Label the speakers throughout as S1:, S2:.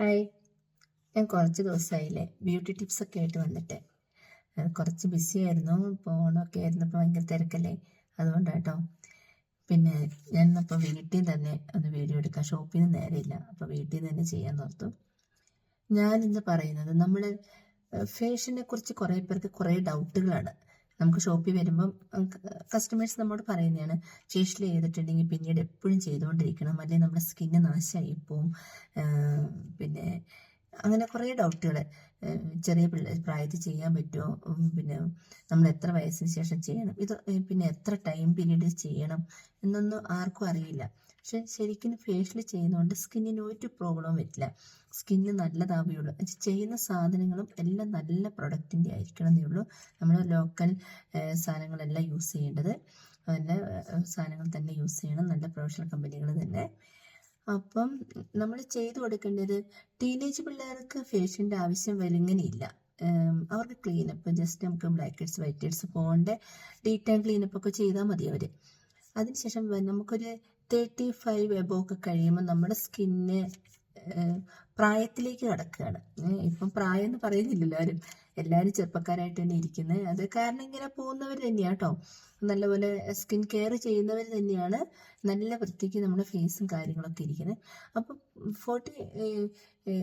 S1: Hi. ഞാൻ കുറച്ച് ദിവസമായില്ലേ beauty tips ഒക്കെ ആയിട്ട് വന്നിട്ട്. കുറച്ച് ബിസി ആയിരുന്നു ഇപ്പോൾ ഓണമൊക്കെ ആയിരുന്നപ്പോൾ ഭയങ്കര തിരക്കല്ലേ? അതുകൊണ്ടാട്ടോ. പിന്നെ ഞാൻ ഇന്നിപ്പോൾ വീട്ടിൽ തന്നെ ഒന്ന് വീഡിയോ എടുക്കാം. ഷോപ്പിൽ നിന്ന് നേരെയില്ല അപ്പോൾ വീട്ടിൽ തന്നെ ചെയ്യാൻ ഓർത്തു. ഞാൻ ഇന്ന് പറയുന്നത് നമ്മൾ ഫേഷനെ കുറിച്ച് കുറേ പേർക്ക് കുറേ ഡൗട്ടുകളാണ്. നമുക്ക് ഷോപ്പിൽ വരുമ്പം കസ്റ്റമേഴ്സ് നമ്മോട് പറയുന്നതാണ് ഫേഷ്യൽ ചെയ്തിട്ടുണ്ടെങ്കിൽ പിന്നീട് എപ്പോഴും ചെയ്തുകൊണ്ടിരിക്കണം. അല്ലെങ്കിൽ നമ്മുടെ സ്കിന്ന് നാശമായി പോവും പിന്നെ അങ്ങനെ കുറേ ഡൗട്ടുകൾ ചെറിയ പിള്ളേർ പ്രായത്തിൽ ചെയ്യാൻ പറ്റുമോ? പിന്നെ നമ്മൾ എത്ര വയസ്സിന് ശേഷം ചെയ്യണം? ഇത് പിന്നെ എത്ര ടൈം പീരീഡ് ചെയ്യണം? എന്നൊന്നും ആർക്കും അറിയില്ല. പക്ഷെ ശരിക്കും ഫേഷ്യൽ ചെയ്യുന്നതുകൊണ്ട് സ്കിന്നിന് ഒരു പ്രോബ്ലവും വരില്ല സ്കിന്ന് നല്ലതാവുകയുള്ളൂ ചെയ്യുന്ന സാധനങ്ങളും എല്ലാം നല്ല പ്രൊഡക്റ്റിന്റെ ആയിരിക്കണം എന്നേ ഉള്ളൂ. നമ്മൾ ലോക്കൽ സാധനങ്ങളെല്ലാം യൂസ് ചെയ്യേണ്ടത്. നല്ല സാധനങ്ങൾ തന്നെ യൂസ് ചെയ്യണം. നല്ല പ്രൊഫഷണൽ കമ്പനികൾ തന്നെ. അപ്പം നമ്മൾ ചെയ്തു കൊടുക്കേണ്ടത് ടീനേജ് പിള്ളേർക്ക് ഫേഷ്യലിന്റെ ആവശ്യം വരുങ്ങനെയില്ല ഉം, അവർക്ക് ക്ലീനപ്പ് ജസ്റ്റ് നമുക്ക് ബ്ലാക്ക് ഹെഡ്സ് വൈറ്റ് ഹെഡ്സ് പോകേണ്ട ഡീറ്റെയിൽ ക്ലീനപ്പ് ഒക്കെ ചെയ്താൽ മതി അവർ അതിനുശേഷം നമുക്കൊരു തേർട്ടി ഫൈവ് എബോ ഒക്കെ കഴിയുമ്പോൾ നമ്മുടെ സ്കിന്ന് പ്രായത്തിലേക്ക് കടക്കുകയാണ് ഇപ്പം പ്രായം എന്ന് പറയുന്നില്ലല്ലോ ആരും. എല്ലാവരും ചെറുപ്പക്കാരായിട്ട് തന്നെ ഇരിക്കുന്നത് അത് കാരണം ഇങ്ങനെ പോകുന്നവർ തന്നെയാണ് കേട്ടോ നല്ലപോലെ സ്കിൻ കെയർ ചെയ്യുന്നവർ തന്നെയാണ് നല്ല വൃത്തിക്ക് നമ്മുടെ ഫേസും കാര്യങ്ങളൊക്കെ ഇരിക്കുന്നത് അപ്പം ഫോർട്ടി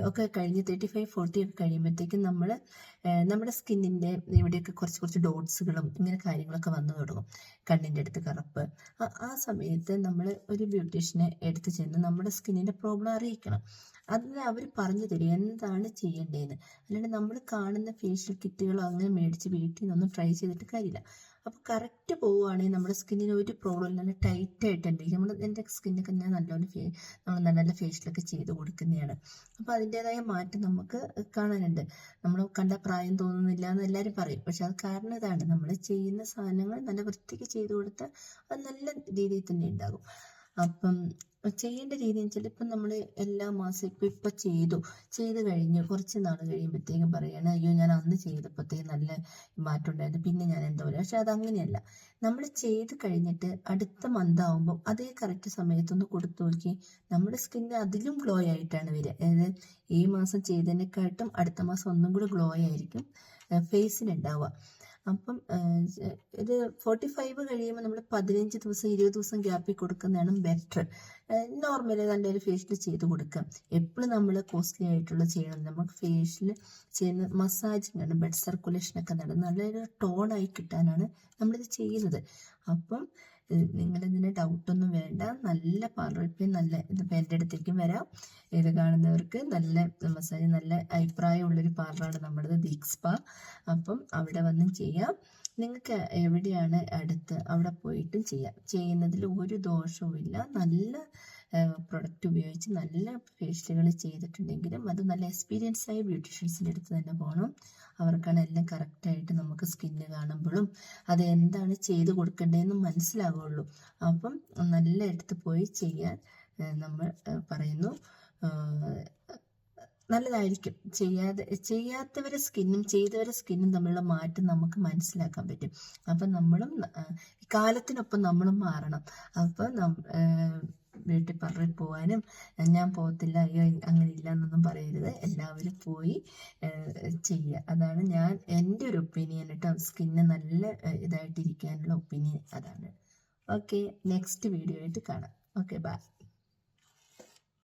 S1: ഒക്കെ കഴിഞ്ഞ് തേർട്ടി ഫൈവ് ഫോർട്ടി ഒക്കെ കഴിയുമ്പോഴത്തേക്കും നമ്മൾ നമ്മുടെ സ്കിന്നിന്റെ ഇവിടെയൊക്കെ കുറച്ച് കുറച്ച് ഡോട്ട്സുകളും ഇങ്ങനെ കാര്യങ്ങളൊക്കെ വന്നു തുടങ്ങും. കണ്ണിന്റെ അടുത്ത് കറുപ്പ്. ആ സമയത്ത് നമ്മൾ ഒരു ബ്യൂട്ടീഷ്യനെ എടുത്ത് ചെന്ന് നമ്മുടെ സ്കിന്നിന്റെ പ്രോബ്ലം അറിയിക്കണം. അതിന് അവർ പറഞ്ഞു തരും എന്താണ് ചെയ്യേണ്ടതെന്ന് അല്ലാണ്ട് നമ്മൾ കാണുന്ന ഫേഷ്യൽ കിറ്റുകളോ അങ്ങനെ മേടിച്ച് വീട്ടിൽ നിന്നൊന്നും ട്രൈ ചെയ്തിട്ട് കാര്യമില്ല. അപ്പോൾ കറക്റ്റ് പോവുകയാണെങ്കിൽ നമ്മുടെ സ്കിന്നിന് ഒരു പ്രോബ്ലം നല്ല ടൈറ്റ് ആയിട്ടുണ്ടെങ്കിൽ നമ്മൾ എന്റെ സ്കിന്നൊക്കെ ഞാൻ നല്ലോണം ഫേ നമ്മൾ നല്ല നല്ല ഫേഷ്യലൊക്കെ ചെയ്ത് കൊടുക്കുന്നതാണ്. അപ്പോൾ അതിന്റെതായ മാറ്റം നമുക്ക് കാണാനുണ്ട്. നമ്മൾ കണ്ട പ്രായം തോന്നുന്നില്ല എന്ന് എല്ലാവരും പറയും. പക്ഷെ അത് കാരണം ഇതാണ്. നമ്മൾ ചെയ്യുന്ന സാധനങ്ങൾ നല്ല വൃത്തിക്ക് ചെയ്ത് കൊടുത്താൽ അത് നല്ല രീതിയിൽ തന്നെ ഉണ്ടാകും. അപ്പം ചെയ്യേണ്ട രീതി എന്ന് വെച്ചാൽ ഇപ്പം നമ്മൾ എല്ലാ മാസം ഇപ്പം ഇപ്പം ചെയ്തു. ചെയ്ത് കഴിഞ്ഞ്. കുറച്ച് നാൾ കഴിയുമ്പോഴത്തേക്കും പറയാണ് അയ്യോ ഞാൻ അന്ന് ചെയ്തപ്പോഴത്തേക്ക് നല്ല മാറ്റം ഉണ്ടായിരുന്നു. പിന്നെ ഞാൻ എന്താ പറയുക? പക്ഷെ അതങ്ങനെയല്ല. നമ്മൾ ചെയ്ത് കഴിഞ്ഞിട്ട് അടുത്ത മന്ത് ആകുമ്പോൾ അതേ കറക്റ്റ് സമയത്തൊന്ന് കൊടുത്തു നോക്കി നമ്മുടെ സ്കിന്ന് അതിലും ഗ്ലോ ആയിട്ടാണ് വരിക. അതായത് ഈ മാസം ചെയ്തതിനെക്കാട്ടും അടുത്ത മാസം ഒന്നും കൂടി ഗ്ലോ ആയിരിക്കും ഫേസിന് ഉണ്ടാവുക. അപ്പം ഇത് ഫോർട്ടി ഫൈവ് കഴിയുമ്പോൾ നമ്മൾ പതിനഞ്ച് ദിവസം ഇരുപത് ദിവസം ഗ്യാപ്പിൽ കൊടുക്കുന്നതാണ് ബെറ്റർ നോർമലി നല്ലൊരു ഫേഷ്യൽ ചെയ്ത് കൊടുക്കാം എപ്പോഴും നമ്മൾ കോസ്റ്റ്ലി ആയിട്ടുള്ള ചെയ്യണം. നമുക്ക് ഫേഷ്യൽ ചെയ്യുന്ന മസാജിങ് ആണ് ബ്ലഡ് സർക്കുലേഷൻ ഒക്കെ നടന്ന് നല്ലൊരു ടോണായി കിട്ടാനാണ് നമ്മളിത് ചെയ്യുന്നത്. അപ്പം നിങ്ങളിതിന് ഡൗട്ടൊന്നും വേണ്ട. നല്ല ഇപ്പം നല്ല ഇതിപ്പോൾ എന്റെ അടുത്തേക്കും വരാം. ഇത് കാണുന്നവർക്ക് നല്ല മസാജ് നല്ല അഭിപ്രായമുള്ളൊരു പാർലറാണ് നമ്മുടേത് ദീക്സ്പ അപ്പം അവിടെ വന്നും ചെയ്യാം. നിങ്ങൾക്ക് എവിടെയാണ് അടുത്ത് അവിടെ പോയിട്ടും ചെയ്യാം. ചെയ്യുന്നതിൽ ഒരു ദോഷവും ഇല്ല നല്ല പ്രൊഡക്റ്റ് ഉപയോഗിച്ച് നല്ല ഫേഷ്യലുകൾ ചെയ്തിട്ടുണ്ടെങ്കിലും അത് നല്ല എക്സ്പീരിയൻസ് ആയ ബ്യൂട്ടീഷ്യൻസിന്റെ അടുത്ത് തന്നെ പോകണം അവർക്കാണ് എല്ലാം കറക്റ്റായിട്ട് നമുക്ക് സ്കിന്ന് കാണുമ്പോഴും അത് എന്താണ് ചെയ്ത് കൊടുക്കേണ്ടതെന്ന് മനസ്സിലാവുള്ളൂ. അപ്പം നല്ല അടുത്ത് പോയി ചെയ്യാൻ നമ്മൾ പറയുന്നു നല്ലതായിരിക്കും. ചെയ്യാതെ ചെയ്യാത്തവരെ സ്കിന്നും ചെയ്തവരെ സ്കിന്നും തമ്മിലുള്ള മാറ്റം നമുക്ക് മനസ്സിലാക്കാൻ പറ്റും. അപ്പം നമ്മളും കാലത്തിനൊപ്പം നമ്മളും മാറണം. അപ്പം വീട്ടിൽ പറഞ്ഞു പോകാനും ഞാൻ പോകത്തില്ല അയ്യോ അങ്ങനെ ഇല്ല എന്നൊന്നും പറയരുത്. എല്ലാവരും പോയി ചെയ്യുക. അതാണ് ഞാൻ എന്റെ ഒരു ഒപ്പീനിയൻ കേട്ടോ. സ്കിന്ന് നല്ല ഇതായിട്ടിരിക്കാനുള്ള ഒപ്പീനിയൻ അതാണ്. ഓക്കെ നെക്സ്റ്റ് വീഡിയോ ആയിട്ട് കാണാം. Okay bye.